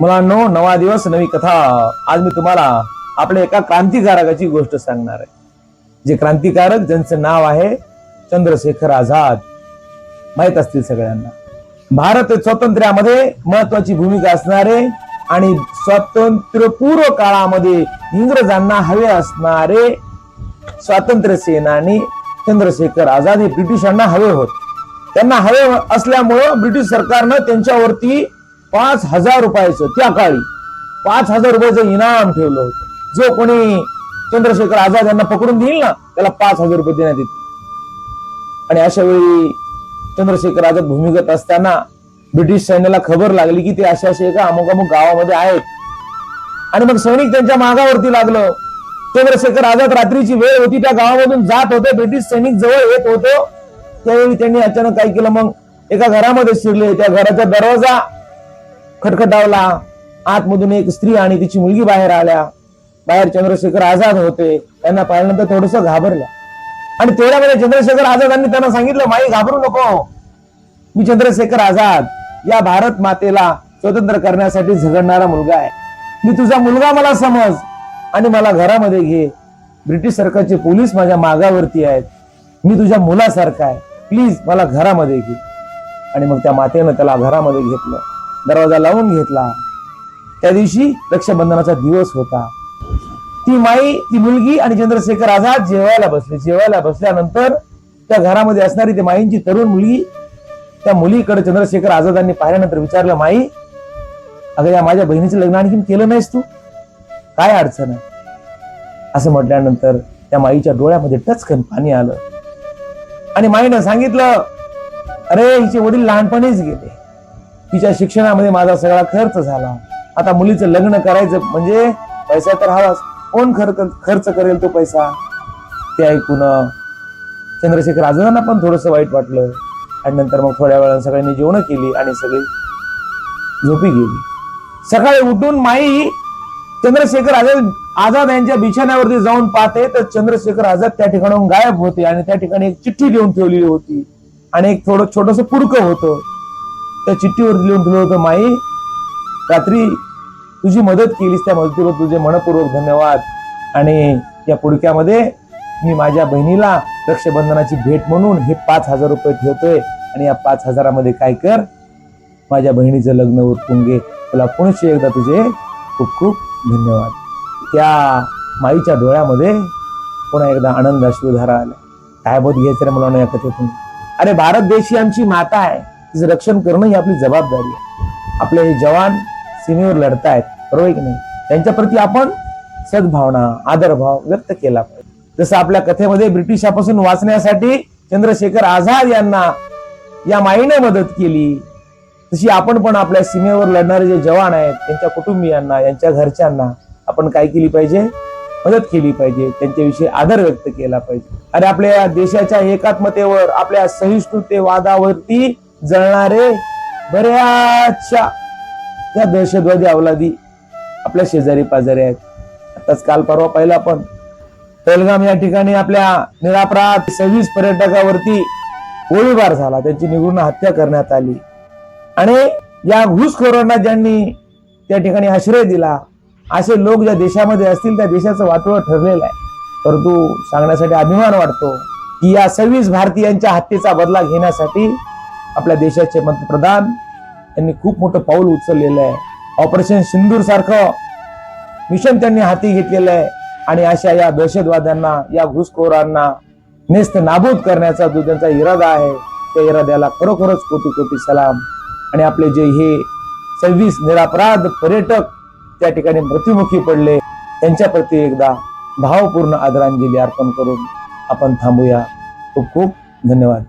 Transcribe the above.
मुलांनो नवा दिवस नवी कथा. आज मी तुम्हाला आपल्या एका क्रांतिकारकाची गोष्ट सांगणार आहे. जे क्रांतिकारक ज्यांचं नाव आहे चंद्रशेखर आझाद. माहीत असतील सगळ्यांना. भारत स्वातंत्र्यामध्ये महत्वाची भूमिका असणारे आणि स्वातंत्र्यपूर्व काळामध्ये इंग्रजांना हवे असणारे स्वातंत्र्य सेनानी चंद्रशेखर आझाद हे ब्रिटिशांना हवे होत. त्यांना हवे असल्यामुळं ब्रिटिश सरकारनं त्यांच्यावरती पाच हजार रुपयाचं त्या काळी पाच हजार रुपयाचं इनाम ठेवलं होतं. जो कोणी चंद्रशेखर आझाद यांना पकडून देईल ना त्याला पाच हजार रुपये देण्यात येतील. आणि अशा वेळी चंद्रशेखर आझाद भूमिगत असताना ब्रिटिश सैन्याला खबर लागली की ते अशा असे एका अमुक अमुक गावामध्ये आहेत. आणि मग सैनिक त्यांच्या मागावरती लागलं. चंद्रशेखर आझाद रात्रीची वेळ होती त्या गावामधून जात होते ब्रिटिश सैनिक जवळ येत होतो. त्यावेळी त्यांनी अचानक काय केलं मग? एका घरामध्ये शिरले. त्या घराचा दरवाजा खटखटावला आतमधून एक स्त्री आणि तिची मुलगी बाहेर आल्या. बाहेर चंद्रशेखर आझाद होते. त्यांना पाहिल्यानंतर थोडस घाबरल्या. आणि तेवढ्यामध्ये चंद्रशेखर आझादांनी त्यांना सांगितलं माई घाबरू नको. मी चंद्रशेखर आझाद. या भारत मातेला स्वतंत्र करण्यासाठी झगडणारा मुलगा आहे. मी तुझा मुलगा मला समज. आणि मला घरामध्ये घे. ब्रिटिश सरकारचे पोलीस माझ्या मागावरती आहेत. मी तुझ्या मुलासारखा आहे. प्लीज मला घरामध्ये घे. आणि मग त्या मातेनं त्याला घरामध्ये घेतलं. दरवाजा लावून घेतला. त्या दिवशी रक्षाबंधनाचा दिवस होता. ती माई ती मुलगी आणि चंद्रशेखर आझाद जेवायला बसले. जेवायला बसल्यानंतर त्या घरामध्ये असणारी ती माईंची तरुण मुलगी त्या मुलीकडे चंद्रशेखर आझादांनी पाहिल्यानंतर विचारलं माई अगं या माझ्या बहिणीचं लग्न आणखीन केलं नाहीस तू? काय अडचण आहे? असं म्हटल्यानंतर त्या माईच्या डोळ्यामध्ये टचकन पाणी आलं. आणि माईनं सांगितलं अरे हिचे वडील लहानपणीच गेले. तिच्या शिक्षणामध्ये माझा सगळा खर्च झाला. आता मुलीचं लग्न करायचं म्हणजे पैसा तर हवाच. कोण खर्च खर्च करेल तो पैसा? ते ऐकून चंद्रशेखर आझादांना पण थोडस वाईट वाटलं. आणि नंतर मग थोड्या वेळानं सगळ्यांनी जेवण केली आणि सगळी झोपी गेली. सकाळी उठून माई चंद्रशेखर आझाद आझाद यांच्या बिछाण्यावरती जाऊन पाहते तर चंद्रशेखर आझाद त्या ठिकाणाहून गायब होते आणि त्या ठिकाणी एक चिठ्ठी लिहून ठेवलेली होती. आणि एक थोडं छोटस पुडकं होतं. त्या चिठ्ठीवर लिहून ठेवलं होतं माई रात्री तुझी मदत केलीस त्या मदतीवर तुझे मनपूर्वक धन्यवाद. आणि या पुडक्यामध्ये मी माझ्या बहिणीला रक्षाबंधनाची भेट म्हणून हे पाच हजार रुपये ठेवतोय. आणि या पाच हजारामध्ये काय कर माझ्या बहिणीचं लग्न उरकून घे. तुला पुनश्च एकदा तुझे खूप खूप धन्यवाद. त्या माईच्या डोळ्यामध्ये पुन्हा एकदा आनंद अश्रुधारा आला. काय बोध घ्यायचं रे मला या कथेतून? अरे भारत देश ही आमची माता आहे. तिचं रक्षण करणं ही आपली जबाबदारी आहे. आपले हे जवान सीमेवर लढतायत बरोबर की नाही? त्यांच्याप्रती आपण सद्भावना आदरभाव व्यक्त केला पाहिजे. जसं आपल्या कथेमध्ये ब्रिटिशापासून वाचण्यासाठी चंद्रशेखर आझाद यांना या माईने मदत केली तशी आपण पण आपल्या सीमेवर लढणारे जे जवान आहेत त्यांच्या कुटुंबियांना यांच्या घरच्यांना आपण काय केली पाहिजे? मदत केली पाहिजे. त्यांच्याविषयी आदर व्यक्त केला पाहिजे. आणि आपल्या देशाच्या एकात्मतेवर आपल्या सहिष्णुतेवादावरती जळणारे बऱ्याचशा. या दहशतवादी अवलादी आपल्या शेजारी पाजारी आहेत. आताच काल परवा पाहिलं आपण. पहलगाम या ठिकाणी आपल्या निरापराध सव्वीस पर्यटकावरती गोळीबार झाला. त्यांची निगुण हत्या करण्यात आली. आणि या घुसखोरांना ज्यांनी त्या ठिकाणी आश्रय दिला असे लोक ज्या देशामध्ये असतील त्या देशाचं वाटोळं ठरलेलं आहे. परंतु सांगण्यासाठी अभिमान वाटतो की या सव्वीस भारतीयांच्या हत्येचा बदला घेण्यासाठी आपल्या देशाचे पंतप्रधान यांनी खूप मोठं पाऊल उचललेलं आहे. ऑपरेशन सिंदूर सारखं मिशन त्यांनी हाती घेतलेलं आहे. आणि अशा या दहशतवाद्यांना या घुसखोरांना नेस्त नाबूद करण्याचा जो त्यांचा इरादा आहे त्या इराद्याला खरोखरच कोटी कोटी सलाम. आणि आपले जे हे सव्वीस निरापराध पर्यटक त्या ठिकाणी मृत्युमुखी पडले त्यांच्या प्रती एकदा भावपूर्ण आदरांजली अर्पण करून आपण थांबूया. खूप खूप धन्यवाद.